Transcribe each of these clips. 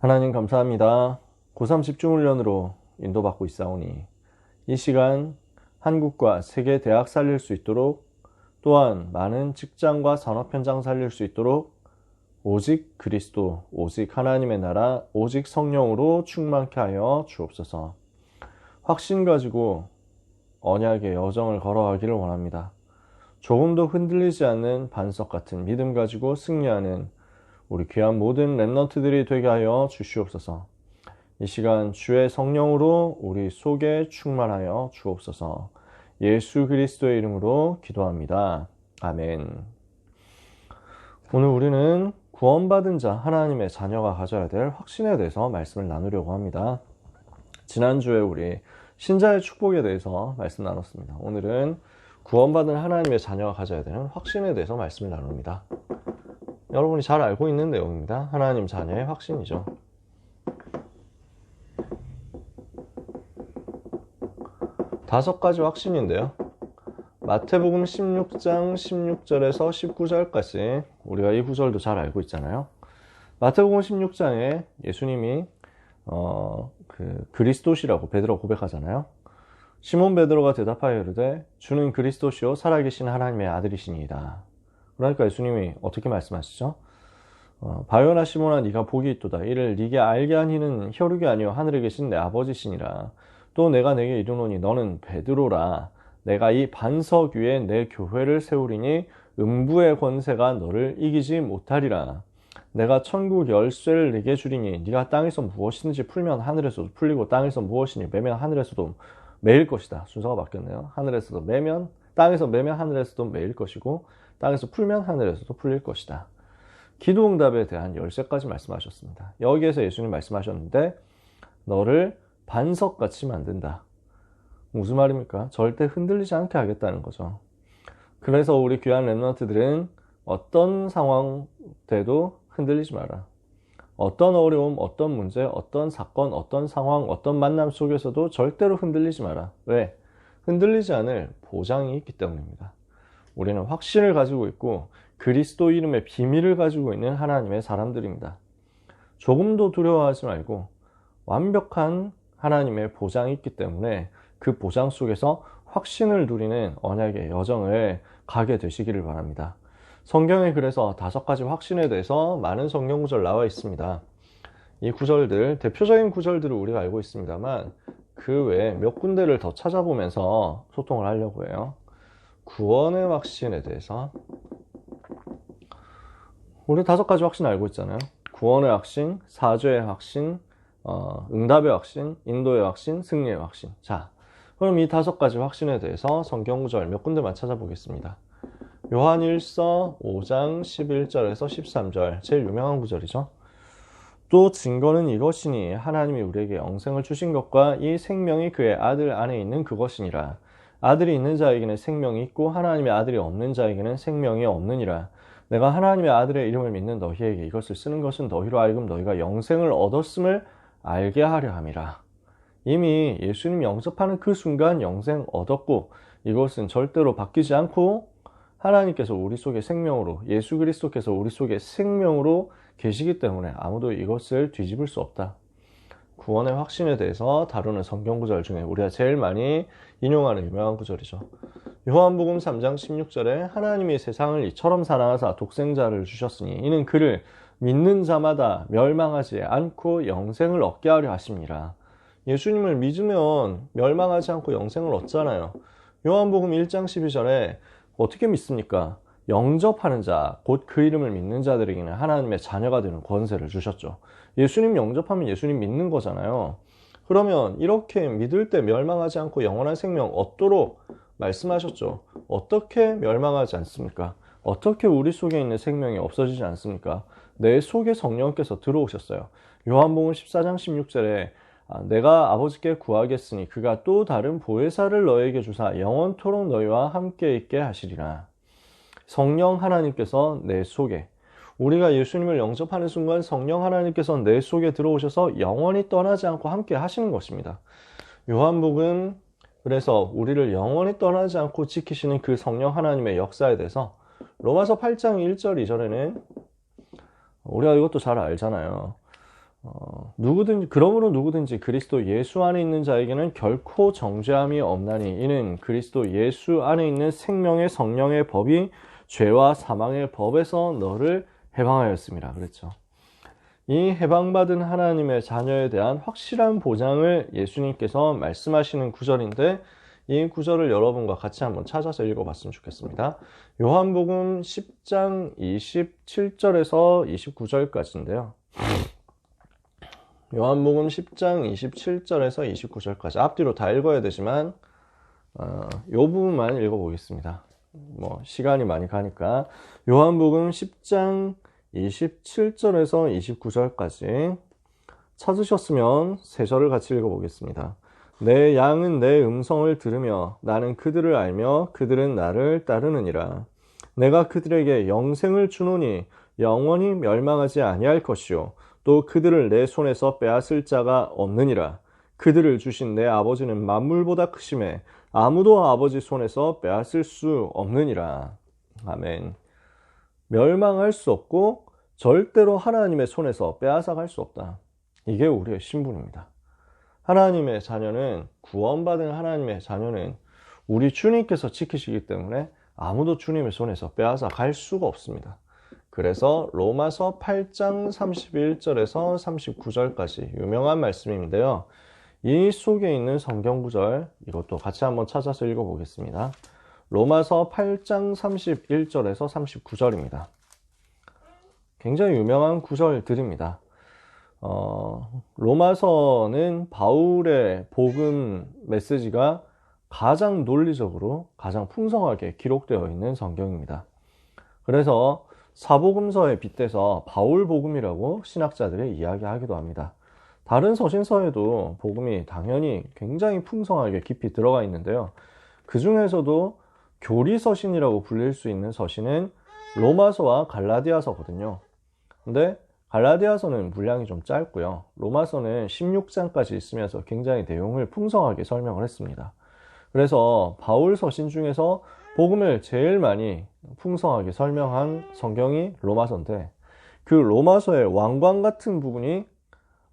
하나님 감사합니다. 고3 집중훈련으로 인도받고 있사오니 이 시간 한국과 세계 대학 살릴 수 있도록 또한 많은 직장과 산업 현장 살릴 수 있도록 오직 그리스도, 오직 하나님의 나라, 오직 성령으로 충만케 하여 주옵소서. 확신 가지고 언약의 여정을 걸어가기를 원합니다. 조금도 흔들리지 않는 반석 같은 믿음 가지고 승리하는 우리 귀한 모든 랩런트들이 되게 하여 주시옵소서. 이 시간 주의 성령으로 우리 속에 충만하여 주옵소서. 예수 그리스도의 이름으로 기도합니다. 아멘. 오늘 우리는 구원받은 자 하나님의 자녀가 가져야 될 확신에 대해서 말씀을 나누려고 합니다. 지난주에 우리 신자의 축복에 대해서 말씀 나눴습니다. 오늘은 구원받은 하나님의 자녀가 가져야 되는 확신에 대해서 말씀을 나눕니다. 여러분이 잘 알고 있는 내용입니다. 하나님 자녀의 확신이죠. 다섯 가지 확신인데요. 마태복음 16장 16절에서 19절까지 우리가 이 구절도 잘 알고 있잖아요. 마태복음 16장에 예수님이 어, 그 그리스도시라고 베드로 고백하잖아요. 시몬 베드로가 대답하여 이르되 주는 그리스도시요 살아계신 하나님의 아들이시니이다. 그러니까 예수님이 어떻게 말씀하시죠? 어, 바요나 시몬아 네가 복이 있도다. 이를 네게 알게 한 이는 혈육이 아니요 하늘에 계신 내 아버지시니라. 또 내가 내게 이르노니 너는 베드로라. 내가 이 반석 위에 내 교회를 세우리니 음부의 권세가 너를 이기지 못하리라. 내가 천국 열쇠를 내게 주리니 네가 땅에서 무엇이든지 풀면 하늘에서도 풀리고 땅에서 무엇이니 매면 하늘에서도 매일 것이다. 순서가 바뀌었네요. 하늘에서도 매면 땅에서 매면 하늘에서도 매일 것이고 땅에서 풀면 하늘에서도 풀릴 것이다. 기도응답에 대한 열쇠까지 말씀하셨습니다. 여기에서 예수님 말씀하셨는데 너를 반석같이 만든다. 무슨 말입니까? 절대 흔들리지 않게 하겠다는 거죠. 그래서 우리 귀한 랩런트들은 어떤 상황 돼도 흔들리지 마라. 어떤 어려움, 어떤 문제, 어떤 사건, 어떤 상황, 어떤 만남 속에서도 절대로 흔들리지 마라. 왜? 흔들리지 않을 보장이 있기 때문입니다. 우리는 확신을 가지고 있고 그리스도 이름의 비밀을 가지고 있는 하나님의 사람들입니다. 조금도 두려워하지 말고 완벽한 하나님의 보장이 있기 때문에 그 보장 속에서 확신을 누리는 언약의 여정을 가게 되시기를 바랍니다. 성경에 그래서 다섯 가지 확신에 대해서 많은 성경 구절 나와 있습니다. 이 구절들, 대표적인 구절들을 우리가 알고 있습니다만 그 외에 몇 군데를 더 찾아보면서 소통을 하려고 해요. 구원의 확신에 대해서 우리 다섯 가지 확신 알고 있잖아요. 구원의 확신, 사죄의 확신, 어, 응답의 확신, 인도의 확신, 승리의 확신. 자, 그럼 이 다섯 가지 확신에 대해서 성경 구절 몇 군데만 찾아보겠습니다. 요한 1서 5장 11절에서 13절 제일 유명한 구절이죠. 또 증거는 이것이니 하나님이 우리에게 영생을 주신 것과 이 생명이 그의 아들 안에 있는 그것이니라. 아들이 있는 자에게는 생명이 있고 하나님의 아들이 없는 자에게는 생명이 없느니라. 내가 하나님의 아들의 이름을 믿는 너희에게 이것을 쓰는 것은 너희로 하여금 너희가 영생을 얻었음을 알게 하려 함이라. 이미 예수님 영접하는 그 순간 영생 얻었고 이것은 절대로 바뀌지 않고 하나님께서 우리 속에 생명으로 예수 그리스도께서 우리 속에 생명으로 계시기 때문에 아무도 이것을 뒤집을 수 없다. 구원의 확신에 대해서 다루는 성경 구절 중에 우리가 제일 많이 인용하는 유명한 구절이죠. 요한복음 3장 16절에 하나님이 세상을 이처럼 사랑하사 독생자를 주셨으니 이는 그를 믿는 자마다 멸망하지 않고 영생을 얻게 하려 하십니다. 예수님을 믿으면 멸망하지 않고 영생을 얻잖아요. 요한복음 1장 12절에 어떻게 믿습니까? 영접하는 자, 곧 그 이름을 믿는 자들에게는 하나님의 자녀가 되는 권세를 주셨죠. 예수님 영접하면 예수님 믿는 거잖아요. 그러면 이렇게 믿을 때 멸망하지 않고 영원한 생명 얻도록 말씀하셨죠. 어떻게 멸망하지 않습니까? 어떻게 우리 속에 있는 생명이 없어지지 않습니까? 내 속에 성령께서 들어오셨어요. 요한복음 14장 16절에 내가 아버지께 구하겠으니 그가 또 다른 보혜사를 너에게 주사 영원토록 너희와 함께 있게 하시리라. 성령 하나님께서 내 속에 우리가 예수님을 영접하는 순간 성령 하나님께서 내 속에 들어오셔서 영원히 떠나지 않고 함께 하시는 것입니다. 요한복음 그래서 우리를 영원히 떠나지 않고 지키시는 그 성령 하나님의 역사에 대해서 로마서 8장 1절 2절에는 우리가 이것도 잘 알잖아요. 어, 누구든지 그러므로 누구든지 그리스도 예수 안에 있는 자에게는 결코 정죄함이 없나니 이는 그리스도 예수 안에 있는 생명의 성령의 법이 죄와 사망의 법에서 너를 해방하였습니다. 그랬죠. 이 해방받은 하나님의 자녀에 대한 확실한 보장을 예수님께서 말씀하시는 구절인데 이 구절을 여러분과 같이 한번 찾아서 읽어봤으면 좋겠습니다. 요한복음 10장 27절에서 29절까지인데요. 요한복음 10장 27절에서 29절까지 앞뒤로 다 읽어야 되지만 어, 요 부분만 읽어보겠습니다. 뭐 시간이 많이 가니까 요한복음 10장 27절에서 29절까지 찾으셨으면 세 절을 같이 읽어보겠습니다. 내 양은 내 음성을 들으며 나는 그들을 알며 그들은 나를 따르느니라. 내가 그들에게 영생을 주노니 영원히 멸망하지 아니할 것이요 또 그들을 내 손에서 빼앗을 자가 없느니라. 그들을 주신 내 아버지는 만물보다 크심에 아무도 아버지 손에서 빼앗을 수 없느니라. 아멘. 멸망할 수 없고 절대로 하나님의 손에서 빼앗아갈 수 없다. 이게 우리의 신분입니다. 하나님의 자녀는 구원받은 하나님의 자녀는 우리 주님께서 지키시기 때문에 아무도 주님의 손에서 빼앗아 갈 수가 없습니다. 그래서 로마서 8장 31절에서 39절까지 유명한 말씀인데요. 이 속에 있는 성경 구절 이것도 같이 한번 찾아서 읽어보겠습니다. 로마서 8장 31절에서 39절입니다. 굉장히 유명한 구절들입니다. 어, 로마서는 바울의 복음 메시지가 가장 논리적으로 가장 풍성하게 기록되어 있는 성경입니다. 그래서 사복음서에 빗대서 바울 복음이라고 신학자들이 이야기하기도 합니다. 다른 서신서에도 복음이 당연히 굉장히 풍성하게 깊이 들어가 있는데요. 그 중에서도 교리 서신이라고 불릴 수 있는 서신은 로마서와 갈라디아서거든요. 근데 갈라디아서는 분량이 좀 짧고요. 로마서는 16장까지 있으면서 굉장히 내용을 풍성하게 설명을 했습니다. 그래서 바울 서신 중에서 복음을 제일 많이 풍성하게 설명한 성경이 로마서인데 그 로마서의 왕관 같은 부분이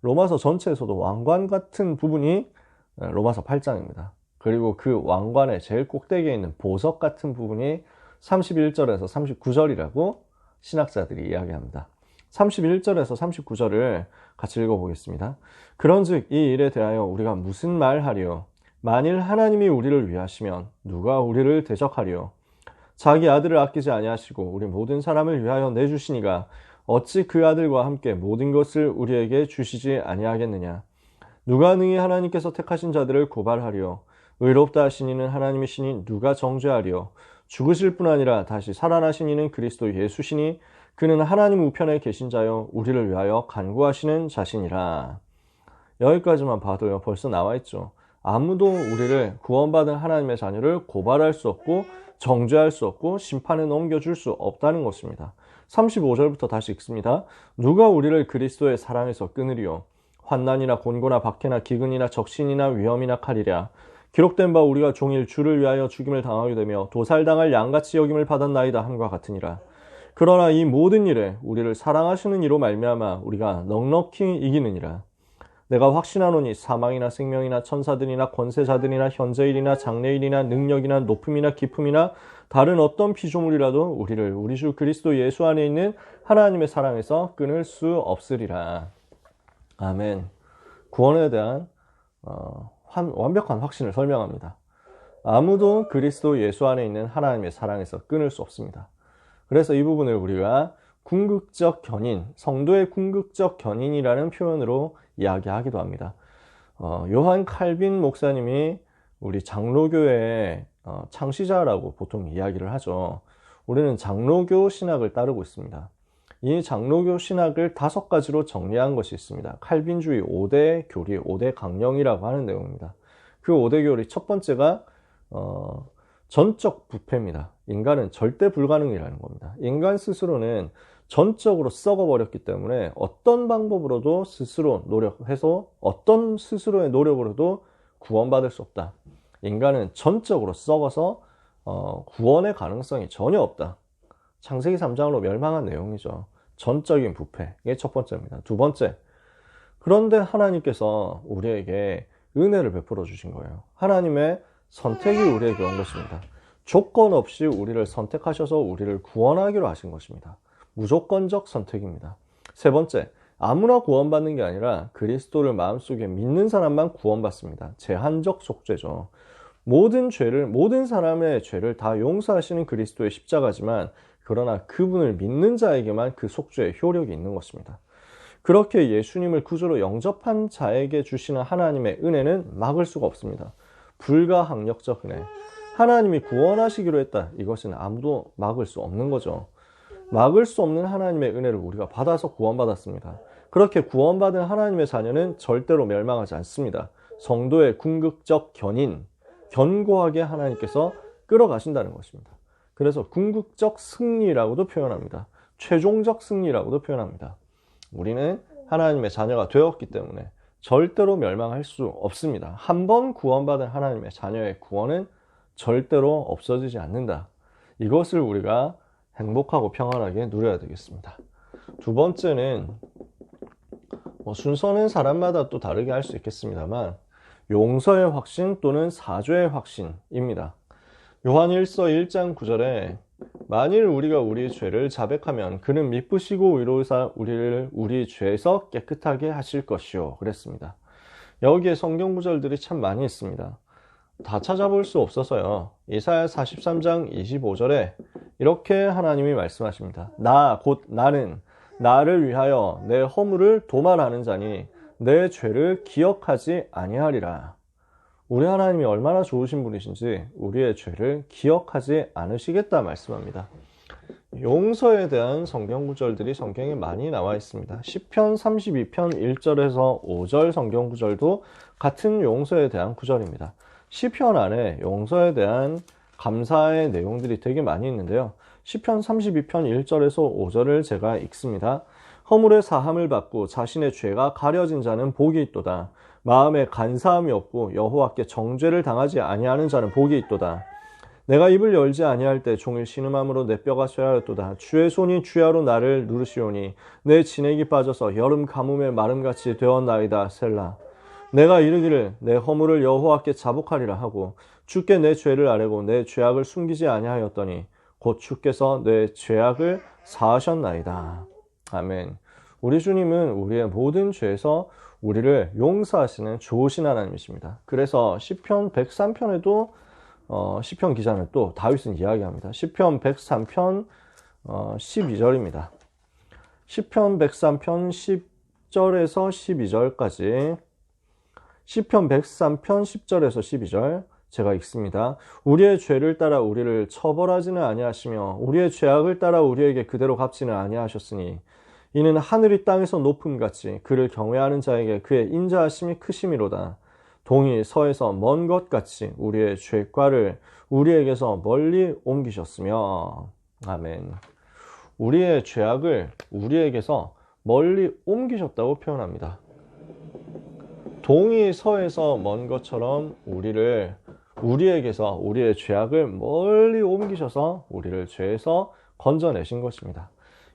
로마서 전체에서도 왕관 같은 부분이 로마서 8장입니다. 그리고 그 왕관의 제일 꼭대기에 있는 보석 같은 부분이 31절에서 39절이라고 신학자들이 이야기합니다. 31절에서 39절을 같이 읽어보겠습니다. 그런즉 이 일에 대하여 우리가 무슨 말하리요? 만일 하나님이 우리를 위하시면 누가 우리를 대적하리요? 자기 아들을 아끼지 아니하시고 우리 모든 사람을 위하여 내주시니가 어찌 그 아들과 함께 모든 것을 우리에게 주시지 아니하겠느냐? 누가 능히 하나님께서 택하신 자들을 고발하리요? 의롭다 하신 이는 하나님이시니 누가 정죄하리요? 죽으실 뿐 아니라 다시 살아나신 이는 그리스도 예수시니 그는 하나님 우편에 계신 자요 우리를 위하여 간구하시는 자신이라. 여기까지만 봐도요 벌써 나와 있죠. 아무도 우리를 구원받은 하나님의 자녀를 고발할 수 없고 정죄할 수 없고 심판에 넘겨줄 수 없다는 것입니다. 35절부터 다시 읽습니다. 누가 우리를 그리스도의 사랑에서 끊으리요? 환난이나 곤고나 박해나 기근이나 적신이나 위험이나 칼이랴. 기록된 바 우리가 종일 주를 위하여 죽임을 당하게 되며 도살당할 양같이 여김을 받았나이다 함과 같으니라. 그러나 이 모든 일에 우리를 사랑하시는 이로 말미암아 우리가 넉넉히 이기느니라. 내가 확신하노니 사망이나 생명이나 천사들이나 권세자들이나 현재일이나 장래일이나 능력이나 높음이나 깊음이나 다른 어떤 피조물이라도 우리를 우리 주 그리스도 예수 안에 있는 하나님의 사랑에서 끊을 수 없으리라. 아멘. 구원에 대한 어, 완벽한 확신을 설명합니다. 아무도 그리스도 예수 안에 있는 하나님의 사랑에서 끊을 수 없습니다. 그래서 이 부분을 우리가 궁극적 견인, 성도의 궁극적 견인이라는 표현으로 이야기하기도 합니다. 어, 요한 칼빈 목사님이 우리 장로교의 어, 창시자라고 보통 이야기를 하죠. 우리는 장로교 신학을 따르고 있습니다. 이 장로교 신학을 다섯 가지로 정리한 것이 있습니다. 칼빈주의 5대 교리, 5대 강령이라고 하는 내용입니다. 그 5대 교리 첫 번째가 어, 전적 부패입니다. 인간은 절대 불가능이라는 겁니다. 인간 스스로는 전적으로 썩어버렸기 때문에 어떤 방법으로도 스스로 노력해서 어떤 스스로의 노력으로도 구원받을 수 없다. 인간은 전적으로 썩어서 어, 구원의 가능성이 전혀 없다. 창세기 3장으로 멸망한 내용이죠. 전적인 부패. 이게 첫 번째입니다. 두 번째, 그런데 하나님께서 우리에게 은혜를 베풀어 주신 거예요. 하나님의 선택이 우리에게 온 것입니다. 조건 없이 우리를 선택하셔서 우리를 구원하기로 하신 것입니다. 무조건적 선택입니다. 세 번째, 아무나 구원받는 게 아니라 그리스도를 마음속에 믿는 사람만 구원받습니다. 제한적 속죄죠. 모든 죄를, 모든 사람의 죄를 다 용서하시는 그리스도의 십자가지만, 그러나 그분을 믿는 자에게만 그 속죄의 효력이 있는 것입니다. 그렇게 예수님을 구주로 영접한 자에게 주시는 하나님의 은혜는 막을 수가 없습니다. 불가항력적 은혜. 하나님이 구원하시기로 했다. 이것은 아무도 막을 수 없는 거죠. 막을 수 없는 하나님의 은혜를 우리가 받아서 구원받았습니다. 그렇게 구원받은 하나님의 자녀는 절대로 멸망하지 않습니다. 성도의 궁극적 견인, 견고하게 하나님께서 끌어가신다는 것입니다. 그래서 궁극적 승리라고도 표현합니다. 최종적 승리라고도 표현합니다. 우리는 하나님의 자녀가 되었기 때문에 절대로 멸망할 수 없습니다. 한 번 구원받은 하나님의 자녀의 구원은 절대로 없어지지 않는다. 이것을 우리가 행복하고 평안하게 누려야 되겠습니다. 두 번째는 뭐 순서는 사람마다 또 다르게 할 수 있겠습니다만 용서의 확신 또는 사죄의 확신입니다. 요한 1서 1장 9절에 만일 우리가 우리 죄를 자백하면 그는 미쁘시고 의로우사 우리를 우리 죄에서 깨끗하게 하실 것이요 그랬습니다. 여기에 성경 구절들이 참 많이 있습니다. 다 찾아볼 수 없어서요. 이사야 43장 25절에 이렇게 하나님이 말씀하십니다. 나 곧 나는 나를 위하여 내 허물을 도말하는 자니 내 죄를 기억하지 아니하리라. 우리 하나님이 얼마나 좋으신 분이신지 우리의 죄를 기억하지 않으시겠다 말씀합니다. 용서에 대한 성경 구절들이 성경에 많이 나와 있습니다. 시편 32편 1절에서 5절 성경 구절도 같은 용서에 대한 구절입니다. 시편 안에 용서에 대한 감사의 내용들이 되게 많이 있는데요. 시편 32편 1절에서 5절을 제가 읽습니다. 허물의 사함을 받고 자신의 죄가 가려진 자는 복이 있도다. 마음에 간사함이 없고 여호와께 정죄를 당하지 아니하는 자는 복이 있도다. 내가 입을 열지 아니할 때 종일 신음함으로 내 뼈가 쇠하였도다. 주의 손이 주야로 나를 누르시오니 내 진액이 빠져서 여름 가뭄의 마름같이 되었나이다. 셀라. 내가 이르기를 내 허물을 여호와께 자복하리라 하고 주께 내 죄를 아뢰고 내 죄악을 숨기지 아니하였더니 곧 주께서 내 죄악을 사하셨나이다. 아멘. 우리 주님은 우리의 모든 죄에서 우리를 용서하시는 좋으신 하나님이십니다. 그래서 시편 103편에도 어, 시편 기자는 또 다윗은 이야기합니다. 시편 103편 어, 12절입니다. 시편 103편 10절에서 12절까지 시편 103편 10절에서 12절 제가 읽습니다. 우리의 죄를 따라 우리를 처벌하지는 아니하시며 우리의 죄악을 따라 우리에게 그대로 갚지는 아니하셨으니 이는 하늘이 땅에서 높음 같이 그를 경외하는 자에게 그의 인자하심이 크심이로다. 동이 서에서 먼 것 같이 우리의 죄과를 우리에게서 멀리 옮기셨으며 아멘. 우리의 죄악을 우리에게서 멀리 옮기셨다고 표현합니다. 동이 서에서 먼 것처럼 우리를 우리에게서 우리의 죄악을 멀리 옮기셔서 우리를 죄에서 건져내신 것입니다.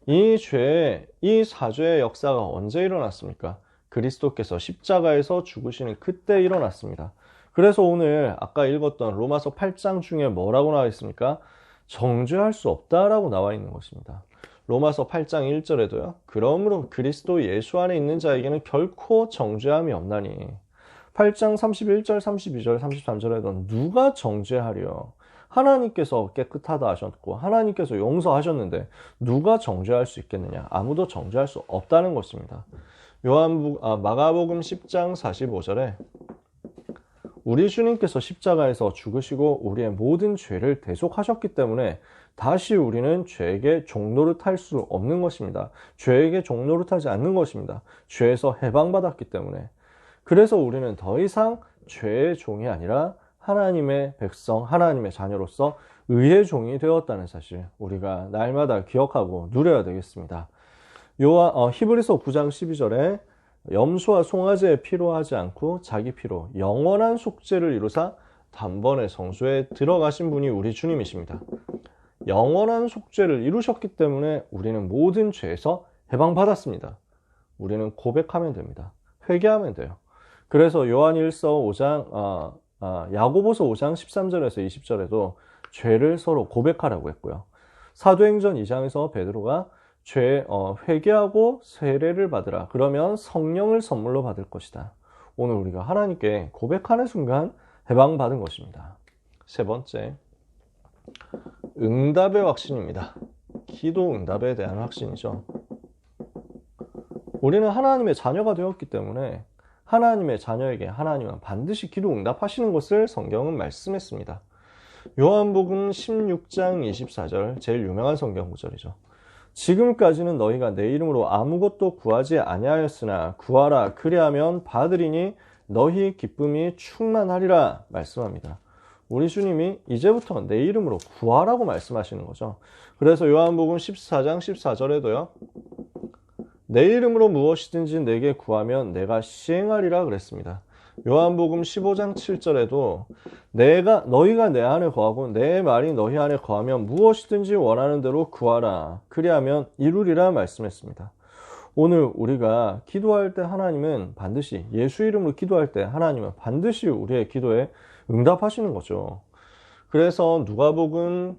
이 죄, 이 사죄의 역사가 언제 일어났습니까? 그리스도께서 십자가에서 죽으시는 그때 일어났습니다. 그래서 오늘 아까 읽었던 로마서 8장 중에 뭐라고 나와 있습니까? 정죄할 수 없다라고 나와 있는 것입니다. 로마서 8장 1절에도요. 그러므로 그리스도 예수 안에 있는 자에게는 결코 정죄함이 없나니 8장 31절, 32절, 33절에도 누가 정죄하려? 하나님께서 깨끗하다 하셨고 하나님께서 용서하셨는데 누가 정죄할 수 있겠느냐? 아무도 정죄할 수 없다는 것입니다. 요한 아, 마가복음 10장 45절에 우리 주님께서 십자가에서 죽으시고 우리의 모든 죄를 대속하셨기 때문에 다시 우리는 죄에게 종로를 탈 수 없는 것입니다. 죄에게 종로를 타지 않는 것입니다. 죄에서 해방받았기 때문에 그래서 우리는 더 이상 죄의 종이 아니라 하나님의 백성, 하나님의 자녀로서 의의 종이 되었다는 사실 우리가 날마다 기억하고 누려야 되겠습니다. 요한 어, 히브리서 9장 12절에 염소와 송아지의 피로 하지 않고 자기 피로 영원한 속죄를 이루사 단번에 성소에 들어가신 분이 우리 주님이십니다. 영원한 속죄를 이루셨기 때문에 우리는 모든 죄에서 해방받았습니다. 우리는 고백하면 됩니다. 회개하면 돼요. 그래서 요한일서 5장, 어, 어, 야고보서 5장 13절에서 20절에도 죄를 서로 고백하라고 했고요. 사도행전 2장에서 베드로가 죄 어, 회개하고 세례를 받으라. 그러면 성령을 선물로 받을 것이다. 오늘 우리가 하나님께 고백하는 순간 해방받은 것입니다. 세 번째, 응답의 확신입니다. 기도 응답에 대한 확신이죠. 우리는 하나님의 자녀가 되었기 때문에 하나님의 자녀에게 하나님은 반드시 기도 응답하시는 것을 성경은 말씀했습니다. 요한복음 16장 24절 제일 유명한 성경 구절이죠. 지금까지는 너희가 내 이름으로 아무것도 구하지 아니하였으나 구하라 그리하면 받으리니 너희 기쁨이 충만하리라 말씀합니다. 우리 주님이 이제부터 내 이름으로 구하라고 말씀하시는 거죠. 그래서 요한복음 14장 14절에도요. 내 이름으로 무엇이든지 내게 구하면 내가 시행하리라 그랬습니다. 요한복음 15장 7절에도 내가 너희가 내 안에 거하고 내 말이 너희 안에 거하면 무엇이든지 원하는 대로 구하라. 그리하면 이루리라 말씀했습니다. 오늘 우리가 기도할 때 하나님은 반드시 예수 이름으로 기도할 때 하나님은 반드시 우리의 기도에 응답하시는 거죠. 그래서 누가복음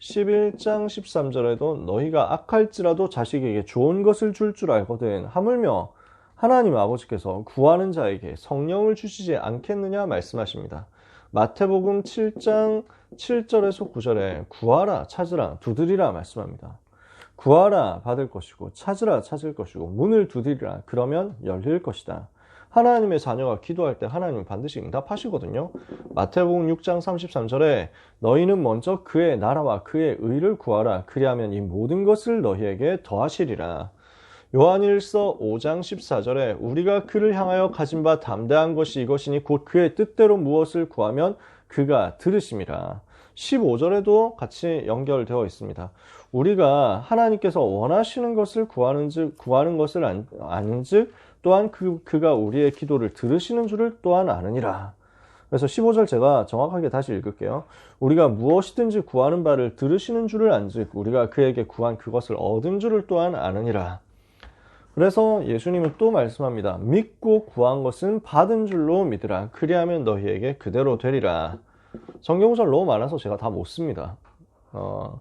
11장 13절에도 너희가 악할지라도 자식에게 좋은 것을 줄줄 줄 알거든 하물며 하나님 아버지께서 구하는 자에게 성령을 주시지 않겠느냐 말씀하십니다. 마태복음 7장 7절에서 9절에 구하라 찾으라 두드리라 말씀합니다. 구하라 받을 것이고 찾으라 찾을 것이고 문을 두드리라 그러면 열릴 것이다. 하나님의 자녀가 기도할 때 하나님은 반드시 응답하시거든요. 마태복음 6장 33절에 너희는 먼저 그의 나라와 그의 의를 구하라. 그리하면 이 모든 것을 너희에게 더하시리라. 요한일서 5장 14절에 우리가 그를 향하여 가진 바 담대한 것이 이것이니 곧 그의 뜻대로 무엇을 구하면 그가 들으심이라. 15절에도 같이 연결되어 있습니다. 우리가 하나님께서 원하시는 것을 구하는 즉 구하는 것을 아는 즉 또한 그, 그가 우리의 기도를 들으시는 줄을 또한 아느니라. 그래서 15절 제가 정확하게 다시 읽을게요. 우리가 무엇이든지 구하는 바를 들으시는 줄을 안즉 우리가 그에게 구한 그것을 얻은 줄을 또한 아느니라. 그래서 예수님은 또 말씀합니다. 믿고 구한 것은 받은 줄로 믿으라. 그리하면 너희에게 그대로 되리라. 성경절 너무 많아서 제가 다 못 씁니다. 어,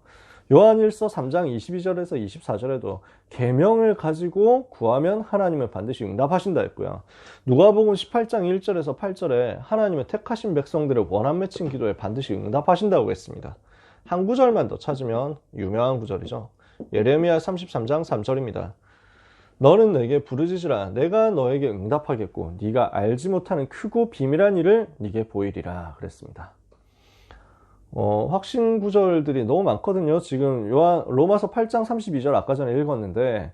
요한일서 3장 22절에서 24절에도 계명을 가지고 구하면 하나님은 반드시 응답하신다 했고요. 누가복음 18장 1절에서 8절에 하나님의 택하신 백성들의 원한 맺힌 기도에 반드시 응답하신다고 했습니다. 한 구절만 더 찾으면 유명한 구절이죠. 예레미야 33장 3절입니다. 너는 내게 부르짖으라 내가 너에게 응답하겠고 네가 알지 못하는 크고 비밀한 일을 네게 보이리라 그랬습니다. 어, 확신 구절들이 너무 많거든요. 지금 요한 로마서 8장 32절 아까 전에 읽었는데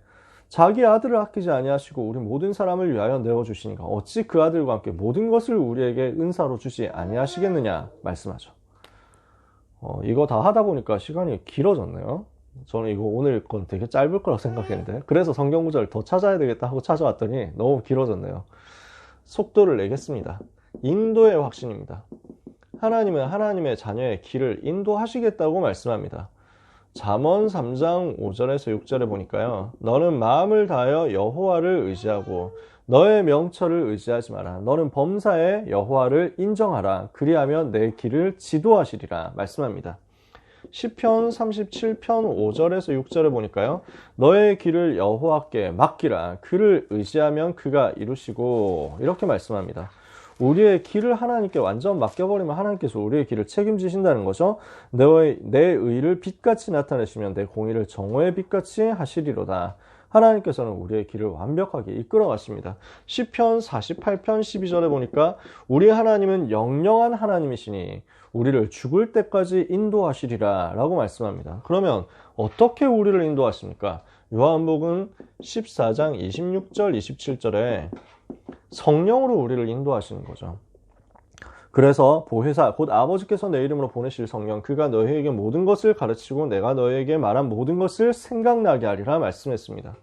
자기 아들을 아끼지 아니하시고 우리 모든 사람을 위하여 내어 주시니까 어찌 그 아들과 함께 모든 것을 우리에게 은사로 주지 아니하시겠느냐 말씀하죠. 어, 이거 다 하다 보니까 시간이 길어졌네요. 저는 이거 오늘 건 되게 짧을 거라고 생각했는데 그래서 성경 구절 더 찾아야 되겠다 하고 찾아왔더니 너무 길어졌네요. 속도를 내겠습니다. 인도의 확신입니다. 하나님은 하나님의 자녀의 길을 인도하시겠다고 말씀합니다. 잠언 3장 5절에서 6절에 보니까요. 너는 마음을 다하여 여호와를 의지하고 너의 명철을 의지하지 마라. 너는 범사에 여호와를 인정하라. 그리하면 내 길을 지도하시리라 말씀합니다. 시편 37편 5절에서 6절에 보니까요. 너의 길을 여호와께 맡기라. 그를 의지하면 그가 이루시고 이렇게 말씀합니다. 우리의 길을 하나님께 완전 맡겨버리면 하나님께서 우리의 길을 책임지신다는 거죠. 너의, 내 의를 빛같이 나타내시면 내 공의를 정오의 빛같이 하시리로다. 하나님께서는 우리의 길을 완벽하게 이끌어 가십니다. 시편 48편 12절에 보니까 우리 하나님은 영영한 하나님이시니 우리를 죽을 때까지 인도하시리라 라고 말씀합니다. 그러면 어떻게 우리를 인도하십니까? 요한복음 14장 26절 27절에 성령으로 우리를 인도하시는 거죠. 그래서 보혜사 곧 아버지께서 내 이름으로 보내실 성령 그가 너희에게 모든 것을 가르치고 내가 너희에게 말한 모든 것을 생각나게 하리라 말씀했습니다.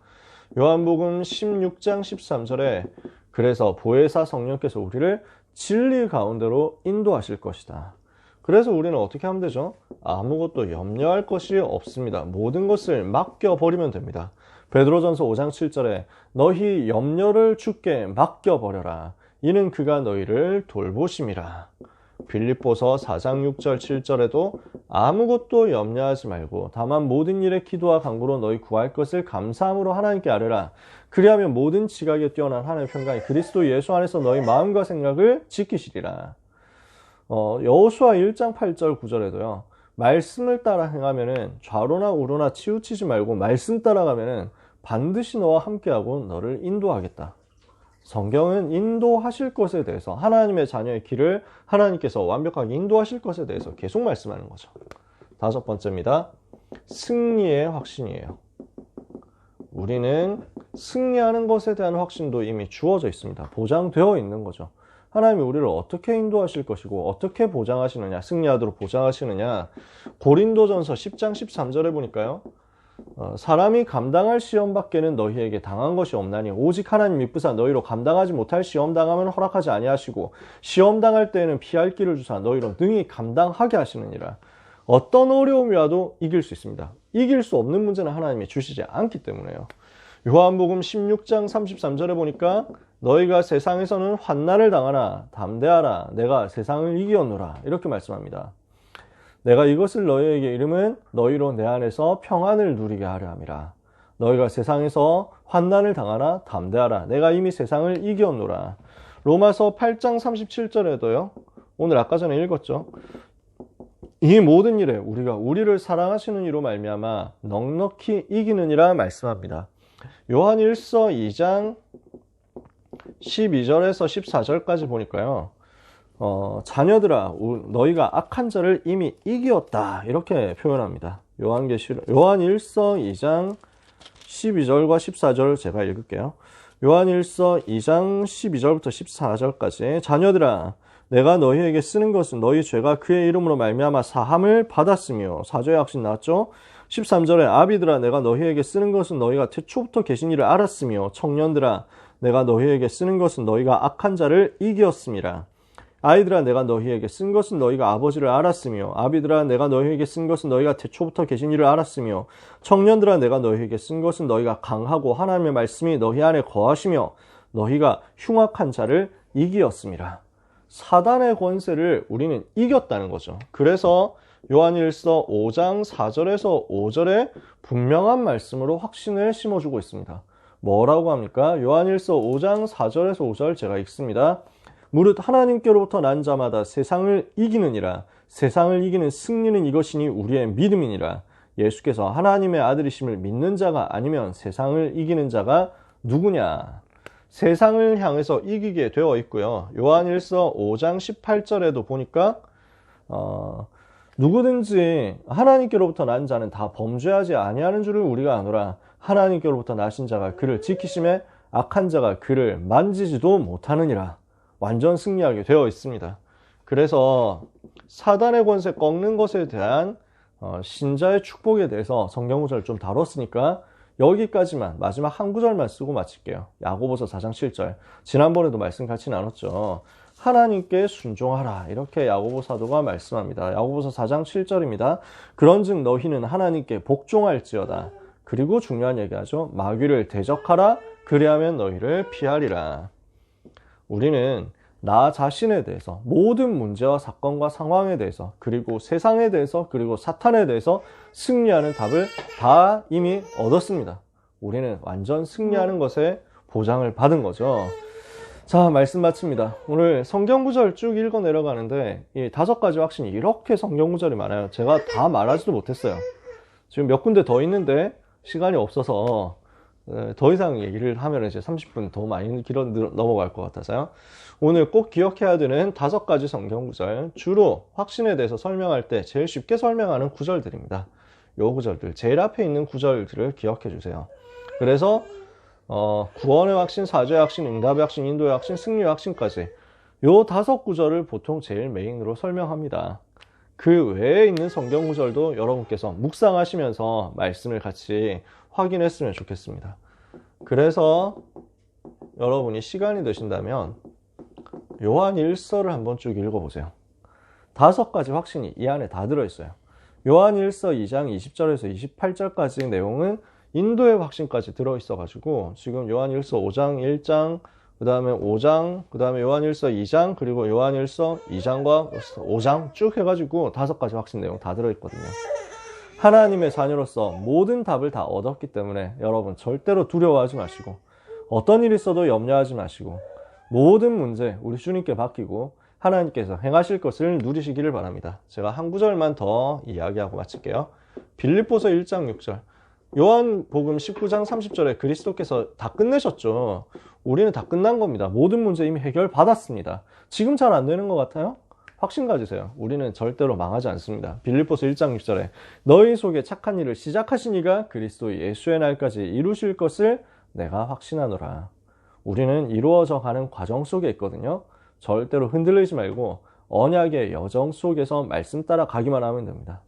요한복음 16장 13절에 그래서 보혜사 성령께서 우리를 진리 가운데로 인도하실 것이다. 그래서 우리는 어떻게 하면 되죠? 아무것도 염려할 것이 없습니다. 모든 것을 맡겨버리면 됩니다. 베드로전서 5장 7절에 너희 염려를 주께 맡겨 버려라. 이는 그가 너희를 돌보심이라. 빌립보서 4장 6절 7절에도 아무것도 염려하지 말고 다만 모든 일에 기도와 간구로 너희 구할 것을 감사함으로 하나님께 아뢰라. 그리하면 모든 지각에 뛰어난 하나님의 평강이 그리스도 예수 안에서 너희 마음과 생각을 지키시리라. 어, 여호수아 1장 8절 9절에도요. 말씀을 따라 행하면은 좌로나 우로나 치우치지 말고 말씀 따라가면은 반드시 너와 함께하고 너를 인도하겠다. 성경은 인도하실 것에 대해서 하나님의 자녀의 길을 하나님께서 완벽하게 인도하실 것에 대해서 계속 말씀하는 거죠. 다섯 번째입니다. 승리의 확신이에요. 우리는 승리하는 것에 대한 확신도 이미 주어져 있습니다. 보장되어 있는 거죠. 하나님이 우리를 어떻게 인도하실 것이고 어떻게 보장하시느냐 승리하도록 보장하시느냐 고린도전서 10장 13절에 보니까요 어, 사람이 감당할 시험 밖에는 너희에게 당한 것이 없나니 오직 하나님 미쁘사 너희로 감당하지 못할 시험 당하면 허락하지 아니하시고 시험 당할 때에는 피할 길을 주사 너희로 능히 감당하게 하시느니라. 어떤 어려움이 와도 이길 수 있습니다. 이길 수 없는 문제는 하나님이 주시지 않기 때문에요. 요한복음 16장 33절에 보니까 너희가 세상에서는 환난을 당하나 담대하라. 내가 세상을 이기었노라. 이렇게 말씀합니다. 내가 이것을 너희에게 이름은 너희로 내 안에서 평안을 누리게 하려 함이라. 너희가 세상에서 환난을 당하나 담대하라 내가 이미 세상을 이기었노라. 로마서 8장 37절에도요. 오늘 아까 전에 읽었죠. 이 모든 일에 우리가 우리를 사랑하시는 이로 말미암아 넉넉히 이기느니라 말씀합니다. 요한 1서 2장 12절에서 14절까지 보니까요. 어, 자녀들아, 너희가 악한 자를 이미 이기었다. 이렇게 표현합니다. 요한계시 요한 1서 2장 12절과 14절 제가 읽을게요. 요한 1서 2장 12절부터 14절까지 자녀들아 내가 너희에게 쓰는 것은 너희 죄가 그의 이름으로 말미암아 사함을 받았으며 사죄의 확신 나왔죠? 13절에 아비들아 내가 너희에게 쓰는 것은 너희가 태초부터 계신 일을 알았으며 청년들아 내가 너희에게 쓰는 것은 너희가 악한 자를 이기었음이라. 아이들아 내가 너희에게 쓴 것은 너희가 아버지를 알았으며 아비들아 내가 너희에게 쓴 것은 너희가 태초부터 계신 일을 알았으며 청년들아 내가 너희에게 쓴 것은 너희가 강하고 하나님의 말씀이 너희 안에 거하시며 너희가 흉악한 자를 이기었음이라. 사단의 권세를 우리는 이겼다는 거죠. 그래서 요한일서 5장 4절에서 5절에 분명한 말씀으로 확신을 심어주고 있습니다. 뭐라고 합니까? 요한일서 5장 4절에서 5절 제가 읽습니다. 무릇 하나님께로부터 난 자마다 세상을 이기느니라. 세상을 이기는 승리는 이것이니 우리의 믿음이니라. 예수께서 하나님의 아들이심을 믿는 자가 아니면 세상을 이기는 자가 누구냐? 세상을 향해서 이기게 되어 있고요. 요한일서 5장 18절에도 보니까 어, 누구든지 하나님께로부터 난 자는 다 범죄하지 아니하는 줄을 우리가 아노라. 하나님께로부터 나신 자가 그를 지키심에 악한 자가 그를 만지지도 못하느니라. 완전 승리하게 되어 있습니다. 그래서 사단의 권세 꺾는 것에 대한 어, 신자의 축복에 대해서 성경 구절을 좀 다뤘으니까 여기까지만 마지막 한 구절만 쓰고 마칠게요. 야고보서 4장 7절. 지난번에도 말씀 같이 나눴죠. 하나님께 순종하라. 이렇게 야고보 사도가 말씀합니다. 야고보서 4장 7절입니다. 그런즉 너희는 하나님께 복종할지어다. 그리고 중요한 얘기하죠. 마귀를 대적하라. 그리하면 너희를 피하리라. 우리는 나 자신에 대해서 모든 문제와 사건과 상황에 대해서 그리고 세상에 대해서 그리고 사탄에 대해서 승리하는 답을 다 이미 얻었습니다. 우리는 완전 승리하는 것에 보장을 받은 거죠. 자, 말씀 마칩니다. 오늘 성경 구절 쭉 읽어 내려가는데 이 다섯 가지 확신이 이렇게 성경 구절이 많아요. 제가 다 말하지도 못했어요. 지금 몇 군데 더 있는데 시간이 없어서 더 이상 얘기를 하면 이제 30분 더 많이 길어 넘어갈 것 같아서요. 오늘 꼭 기억해야 되는 다섯 가지 성경 구절, 주로 확신에 대해서 설명할 때 제일 쉽게 설명하는 구절들입니다. 요 구절들, 제일 앞에 있는 구절들을 기억해 주세요. 그래서 어, 구원의 확신, 사죄의 확신, 응답의 확신, 인도의 확신, 승리의 확신까지 요 다섯 구절을 보통 제일 메인으로 설명합니다. 그 외에 있는 성경 구절도 여러분께서 묵상하시면서 말씀을 같이 확인했으면 좋겠습니다. 그래서 여러분이 시간이 되신다면 요한 1서를 한번 쭉 읽어보세요. 다섯 가지 확신이 이 안에 다 들어있어요. 요한 1서 2장 20절에서 28절까지 내용은 인도의 확신까지 들어있어가지고 지금 요한 일서 5장 1장 그 다음에 5장, 그 다음에 요한일서 2장, 그리고 요한일서 2장과 5장 쭉 해가지고 다섯 가지 확신 내용 다 들어있거든요. 하나님의 자녀로서 모든 답을 다 얻었기 때문에 여러분 절대로 두려워하지 마시고 어떤 일이 있어도 염려하지 마시고 모든 문제 우리 주님께 맡기고 하나님께서 행하실 것을 누리시기를 바랍니다. 제가 한 구절만 더 이야기하고 마칠게요. 빌립보서 1장 6절. 요한복음 19장 30절에 그리스도께서 다 끝내셨죠. 우리는 다 끝난 겁니다. 모든 문제 이미 해결받았습니다. 지금 잘 안 되는 것 같아요? 확신 가지세요. 우리는 절대로 망하지 않습니다. 빌립보서 1장 6절에 너희 속에 착한 일을 시작하신 이가 그리스도 예수의 날까지 이루실 것을 내가 확신하노라. 우리는 이루어져 가는 과정 속에 있거든요. 절대로 흔들리지 말고 언약의 여정 속에서 말씀 따라 가기만 하면 됩니다.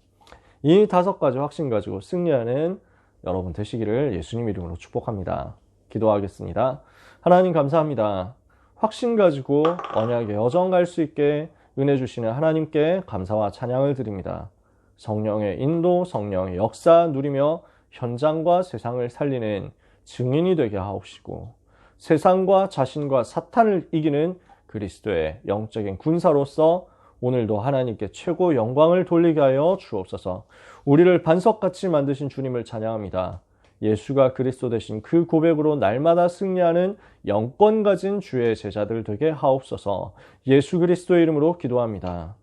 이 다섯 가지 확신 가지고 승리하는 여러분 되시기를 예수님 이름으로 축복합니다. 기도하겠습니다. 하나님 감사합니다. 확신 가지고 언약의 여정 갈 수 있게 은혜 주시는 하나님께 감사와 찬양을 드립니다. 성령의 인도, 성령의 역사 누리며 현장과 세상을 살리는 증인이 되게 하옵시고 세상과 자신과 사탄을 이기는 그리스도의 영적인 군사로서 오늘도 하나님께 최고 영광을 돌리게 하여 주옵소서. 우리를 반석같이 만드신 주님을 찬양합니다. 예수가 그리스도 되신 그 고백으로 날마다 승리하는 영권 가진 주의 제자들 되게 하옵소서. 예수 그리스도의 이름으로 기도합니다.